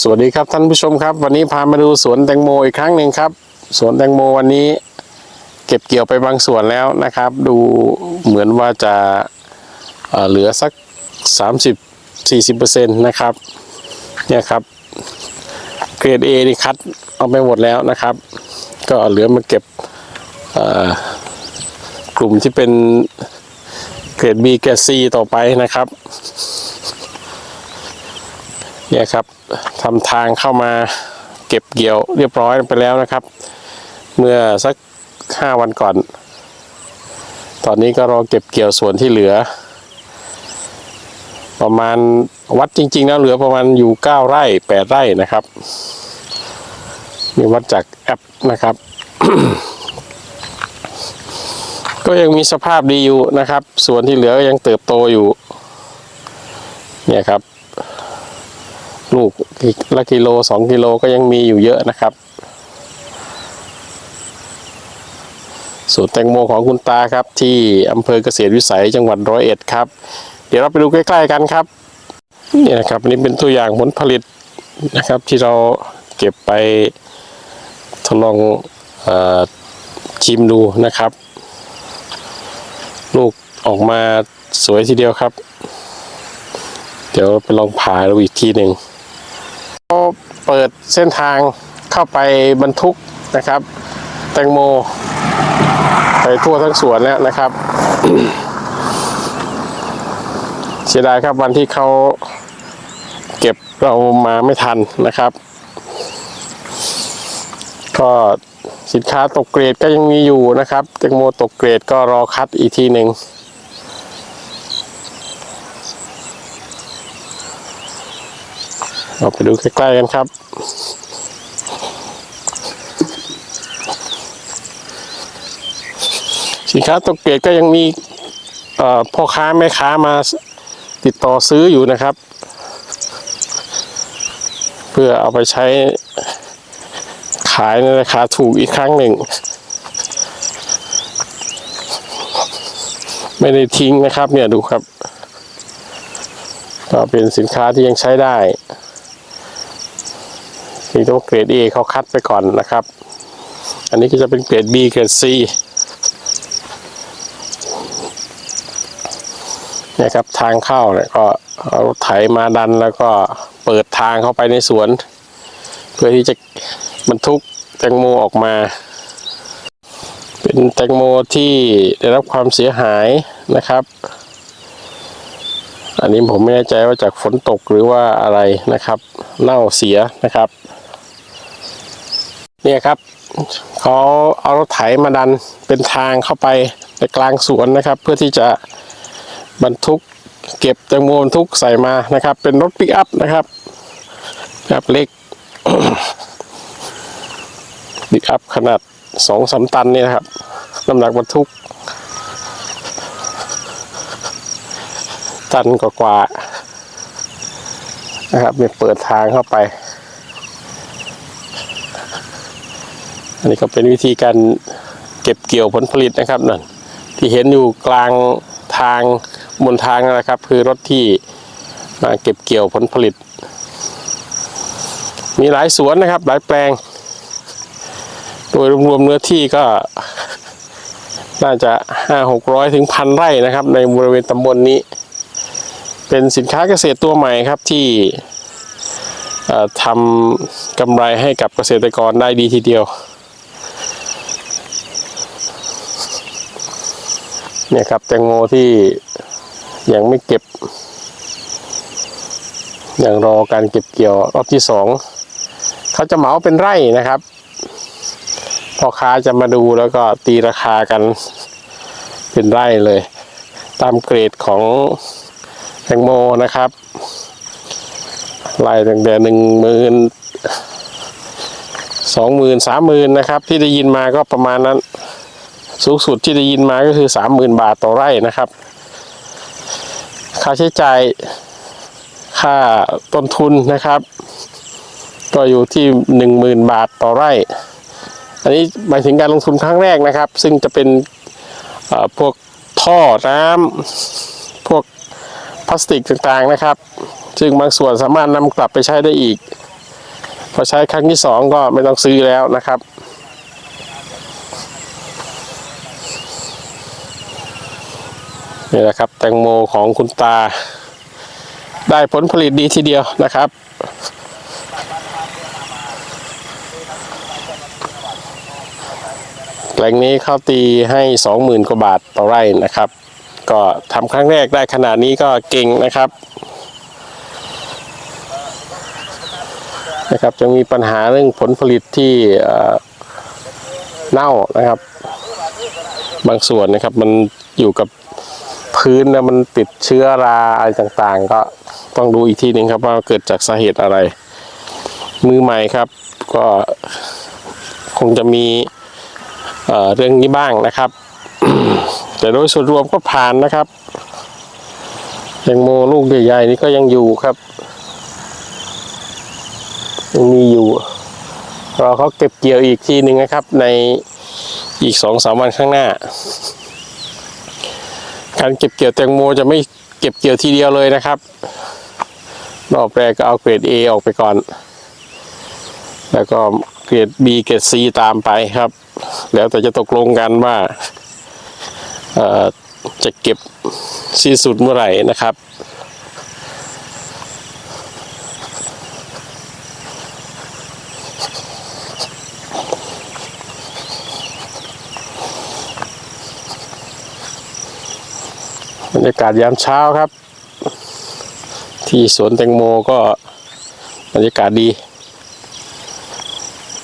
สวัสดีครับท่านผู้ชมครับ วันนี้พามาดูสวนแตงโมอีกครั้งหนึ่งครับ สวนแตงโมวันนี้ เก็บเกี่ยวไปบางส่วนแล้วนะครับ ดูเหมือนว่าจะเเหลือสัก 30-40%นะครับเนี่ยครับเกรด A นี่คัดเอาไปหมดแล้วนะครับ ก็เหลือมาเก็บกลุ่มที่เป็นเกรด B เกรด C ต่อไปนะครับ เนี่ยครับทำทางเข้ามาเก็บเกี่ยวเรียบร้อยไปแล้วนะครับ เมื่อสักห้าวันก่อน ตอนนี้ก็รอเก็บเกี่ยวส่วนที่เหลือ ประมาณวัดจริงๆแล้วเหลือประมาณอยู่เก้าไร่แปดไร่นะครับนี่วัดจากแอปนะครับ ก็ยังมีสภาพดีอยู่นะครับ ส่วนที่เหลือก็ยังเติบโตอยู่ เนี่ยครับ ลูกละกิโลสองกิโลก็ยังมีอยู่เยอะนะครับสวนแตงโมของคุณตาครับ ที่อำเภอเกษตรวิสัยจังหวัดร้อยเอ็ดครับ เดี๋ยวเราไปดูใกล้ ๆ กันครับนี่นะครับอันนี้เป็นตัวอย่างผลผลิตนะครับ ที่เราเก็บไปทดลองอชิมดูนะครับ ลูกออกมาสวยทีเดียวครับ เดี๋ยวไปลองผ่าดูอีกทีหนึ่ง เปิดเส้นทางเข้าไปบรรทุกนะครับ แตงโมไปทั่วทั้งสวนแล้วนะครับ เสียดายครับวันที่เขาเก็บเรามาไม่ทันนะครับ ก็สินค้าตกเกรดก็ยังมีอยู่นะครับ แตงโมตกเกรดก็รอคัดอีกทีหนึ่ง เราไปดูใกล้ๆกันครับ สินค้าตกเกรดก็ยังมีพ่อค้าแม่ค้ามาติดต่อซื้ออยู่นะครับ เพื่อเอาไปใช้ขายในราคาถูกอีกครั้งหนึ่ง ไม่ได้ทิ้งนะครับเนี่ยดูครับ ก็เป็นสินค้าที่ยังใช้ได้ นี่ต้องเกรด A เขาคัดไปก่อนนะครับ อันนี้ก็จะเป็นเกรด B เกรด C เนี่ยครับทางเข้าเนี่ยก็เอาไถมาดันแล้วก็เปิดทางเข้าไปในสวน เพื่อที่จะบรรทุกแตงโมออกมา เป็นแตงโมที่ได้รับความเสียหายนะครับ อันนี้ผมไม่แน่ใจว่าจากฝนตกหรือว่าอะไรนะครับ เน่าเสียนะครับ เนี่ยครับเขาเอารถไถมาดันเป็นทางเข้าไปในกลางสวนนะครับ เพื่อที่จะบรรทุกเก็บแตงโมบรรทุกใส่มานะครับ เป็นรถปิกอัพนะครับแบบเล็กปิกอัพขนาดสองสามตันเนี่ยนะครับน้ำหนักบรรทุก ตันกว่าๆนะครับเนี่ยเปิดทางเข้าไป อันนี้ก็เป็นวิธีการเก็บเกี่ยวผลผลิตนะครับนั่นที่เห็นอยู่กลางทางบนทางนะครับ คือรถที่มาเก็บเกี่ยวผลผลิต มีหลายสวนนะครับ หลายแปลง โดยรวมๆเนื้อที่ก็ น่าจะห้าหกร้อยถึงพันไร่นะครับ ในบริเวณตำบลนนี้ เป็นสินค้าเกษตรตัวใหม่ครับที่ทำกำไรให้กับเกษตรกรได้ดีทีเดียว เนี่ยครับแตงโมที่ยังไม่เก็บยังรอการเก็บเกี่ยวรอบที่สองเขาจะเหมาเป็นไร่นะครับพ่อค้าจะมาดูแล้วก็ตีราคากันเป็นไร่เลย ตามเกรดของแตงโมนะครับไล่ตั้งแต่หนึ่งหมื่นสองหมื่นสามหมื่นนะครับ ที่ได้ยินมาก็ประมาณนั้น สูงสุดที่ได้ยินมาก็คือสามหมื่นบาทต่อไร่นะครับ ค่าใช้จ่ายค่าต้นทุนนะครับ ก็อยู่ที่หนึ่งหมื่นบาทต่อไร่ อันนี้หมายถึงการลงทุนครั้งแรกนะครับ ซึ่งจะเป็นพวกท่อน้ำพวกพลาสติกต่างๆนะครับ ซึ่งบางส่วนสามารถนำกลับไปใช้ได้อีก พอใช้ครั้งที่สองก็ไม่ต้องซื้อแล้วนะครับ นี่แหละครับ แตงโมของคุณตา ได้ผลผลิตดีทีเดียวนะครับ แปลงนี้เขาตีให้สองหมื่นกว่าบาทต่อไร่นะครับ ก็ทำครั้งแรกได้ขนาดนี้ก็เก่งนะครับนะครับจะมีปัญหาเรื่องผลผลิตที่เอ่อเน่านะครับ บางส่วนนะครับมันอยู่กับ พื้นนะมันติดเชื้อราอะไรต่างๆ ก็ต้องดูอีกทีหนึ่งครับว่าเกิดจากสาเหตุอะไร มือใหม่ครับ ก็คงจะมีเเรื่องนี้บ้างนะครับ แต่โดยส่วนรวมก็ผ่านนะครับแตงโมลูกใหญ่ๆนี่ก็ยังอยู่ครับยังมีอยู่รอเขาเก็บเกี่ยวอีกทีหนึ่งนะครับ ในอีกสองสามวันข้างหน้า การเก็บเกี่ยวแตงโมจะไม่เก็บเกี่ยวทีเดียวเลยนะครับ รอบแรกก็เอาเกรด A ออกไปก่อน แล้วก็เกรด B เกรด C ตามไปครับ แล้วแต่จะตกลงกันว่าจะเก็บสิ้นสุดเมื่อไหร่นะครับ รรยากาศยามเช้าครับ ที่สวนแตงโมก็บรรยากาศดี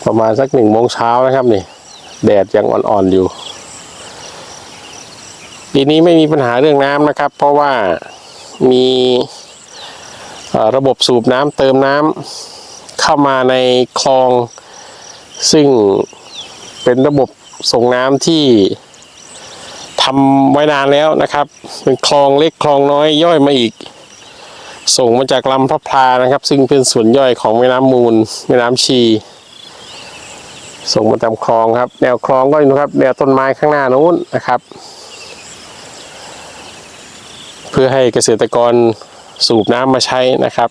ประมาณสักหนึ่งโมงเช้านะครับนี่ แดดยังอ่อนๆอยู่ปีนี้ไม่มีปัญหาเรื่องน้ำนะครับ เพราะว่ามีระบบสูบน้ำเติมน้ำเข้ามาในคลอง ซึ่งเป็นระบบส่งน้ำที่ ทำไว้นานแล้วนะครับ เป็นคลองเล็กคลองน้อยย่อยมาอีก ส่งมาจากลำพระพลานะครับ ซึ่งเป็นส่วนย่อยของแม่น้ำมูล แม่น้ำชี ส่งมาตามคลองครับ แนวคลองก็อยู่นะครับ แนวต้นไม้ข้างหน้านู้นนะครับ เพื่อให้เกษตรกรสูบน้ำมาใช้นะครับ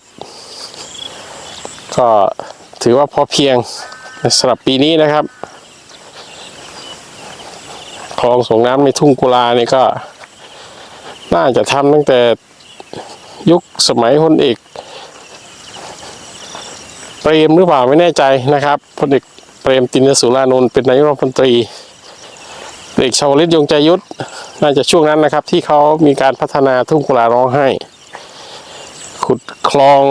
ก็ถือว่าพอเพียงสำหรับปีนี้นะครับ คลองส่งน้ำในทุ่งกุลาเนี่ยก็ น่าจะทำตั้งแต่ยุคสมัยพลเอกเปรมหรือเปล่าไม่แน่ใจนะครับพลเอกเปรมตินสุรานนท์เป็นนายกรัฐมนตรีพลเอกชาวลิตยงใจยุทธน่าจะช่วงนั้นนะครับ ที่เขามีการพัฒนาทุ่งกุลาร้องไห้ ขุดคลอง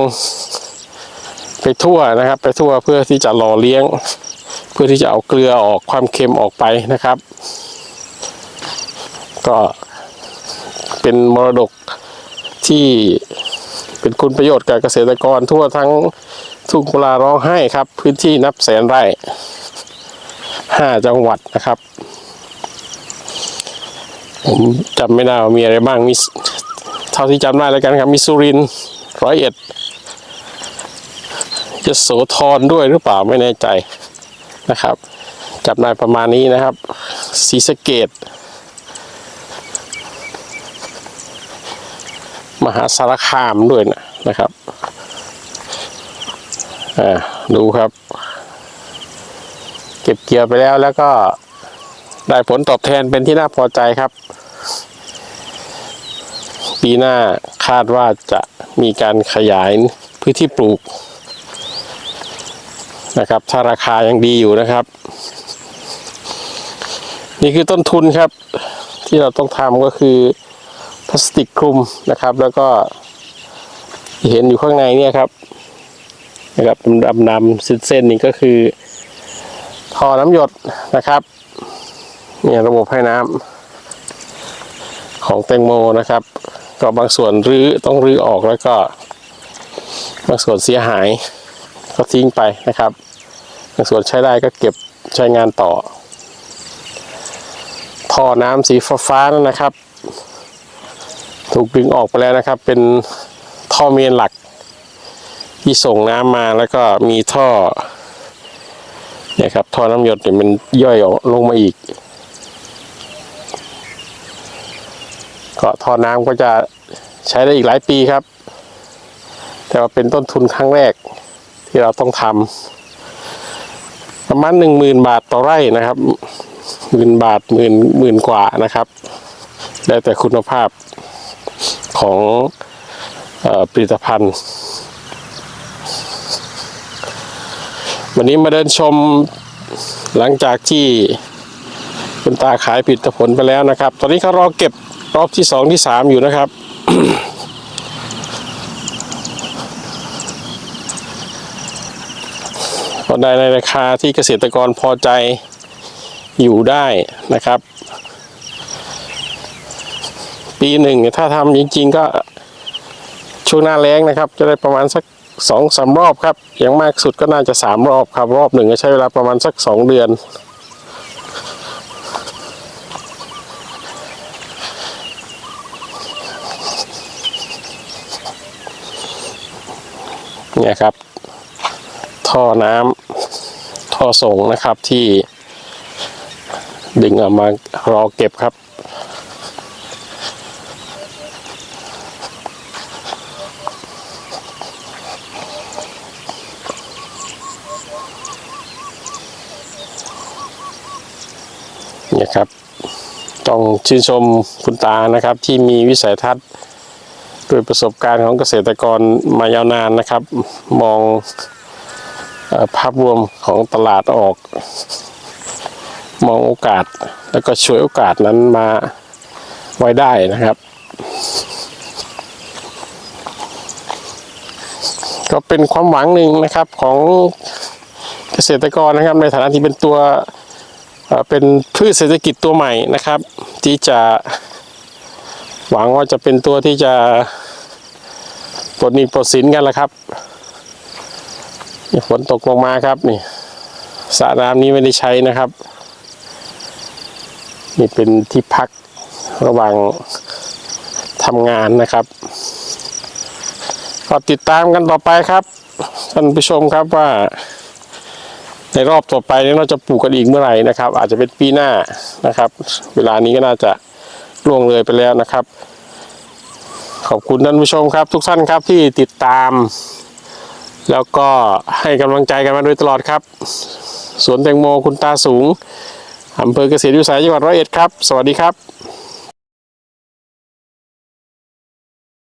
ไปทั่วนะครับ ไปทั่วเพื่อที่จะหล่อเลี้ยง เพื่อที่จะเอาเกลือออกความเค็มออกไปนะครับ ก็เป็นมรดกที่เป็นคุณประโยชน์กับเกษตรกรทั่วทั้งทุ่งกุลาร้องไห้ครับ พื้นที่นับแสนไร่ห้าจังหวัดนะครับ ผมจำไม่ได้ว่ามีอะไรบ้างมีเท่าที่จำได้แล้วกันครับ มีสุรินร์ร้อยเอ็ดจะโสธรด้วยหรือเปล่าไม่แน่ใจนะครับจำได้ประมาณนี้นะครับศรีสะเกด มหาสารคามด้วยนะนะครับอ่าดูครับ เก็บเกี่ยวไปแล้วแล้วก็ได้ผลตอบแทนเป็นที่น่าพอใจครับ ปีหน้าคาดว่าจะมีการขยายพื้นที่ปลูกนะครับ ถ้าราคายังดีอยู่นะครับ นี่คือต้นทุนครับ ที่เราต้องทำก็คือ พลาสติกคลุมนะครับ แล้วก็เห็นอยู่ข้างในเนี่ยครับนะครับดำดำเส้นๆนี่ก็คือท่อน้ำหยดนะครับเนี่ยระบบให้น้ำของแตงโมนะครับ ก็บางส่วนรื้อต้องรื้อออกแล้วก็ บางส่วนเสียหายก็ทิ้งไปนะครับ บางส่วนใช้ได้ก็เก็บใช้งานต่อท่อน้ำสีฟ้าๆนั่นนะครับ ถูกดึงออกไปแล้วนะครับ เป็นท่อเมนหลัก ที่ส่งน้ำมาแล้วก็มีท่อเนี่ยครับท่อน้ำหยดเนี่ยมันย่อยออกลงมาอีก ก็ท่อน้ำก็จะใช้ได้อีกหลายปีครับ แต่ว่าเป็นต้นทุนครั้งแรกที่เราต้องทประมาณหนึ่งหมื่นบาทต่อไร่นะครับหมื่นบาทหมื่นหมื่นกว่านะครับ แล้วแต่คุณภาพ ของอผลิตภัณฑ์ วันนี้มาเดินชมหลังจากที่คุณตาขายผลิตผลไปแล้วนะครับ ตอนนี้เขารอเก็บรอบที่สองที่สามอยู่นะครับก็ได้ในราคาที่เกษตรกรพอใจอยู่ได้นะครับ ปีหนึ่งถ้าทำจริง ๆ ก็ช่วงหน้าแล้งนะครับ จะได้ประมาณสักสองสามรอบครับ อย่างมากสุดก็น่าจะสามรอบครับ รอบหนึ่งใช้เวลาประมาณสักสองเดือน เนี่ยครับ ท่อน้ำท่อส่งนะครับที่ดึงเออกมารอเก็บครับ นี่ยครับ ต้องชื่นชมคุณตานะครับ ที่มีวิสัยทัศน์ด้วยประสบการณ์ของเกษตรกรมายาวนานนะครับ มองอภาพรวมของตลาดออก มองโอกาสแล้วก็ช่วยโอกาสนั้นมาไว้ได้นะครับ ก็เป็นความหวังหนึ่งนะครับของเกษตรกรนะครับในฐานะที่เป็นตัว เป็นพืชเศรษฐกิจตัวใหม่นะครับ ที่จะหวังว่าจะเป็นตัวที่จะปลดหนี้ปลดสินกันละครับฝนตกลงมาครับนี่สระน้ำนี้ไม่ได้ใช้นะครับ นี่เป็นที่พักระหว่างทำงานนะครับ ก็ติดตามกันต่อไปครับท่านผู้ชมครับว่า ในรอบต่อไปนี้เราจะปลูกกันอีกเมื่อไหร่นะครับ อาจจะเป็นปีหน้านะครับ เวลานี้ก็น่าจะล่วงเลยไปแล้วนะครับ ขอบคุณท่านผู้ชมครับ ทุกท่านครับที่ติดตาม แล้วก็ให้กำลังใจกันมาโดยตลอดครับ สวนแตงโมคุณตาสูงอำเภอเกษตรวิสัยจังหวัดร้อยเอ็ดครับ สวัสดีครับ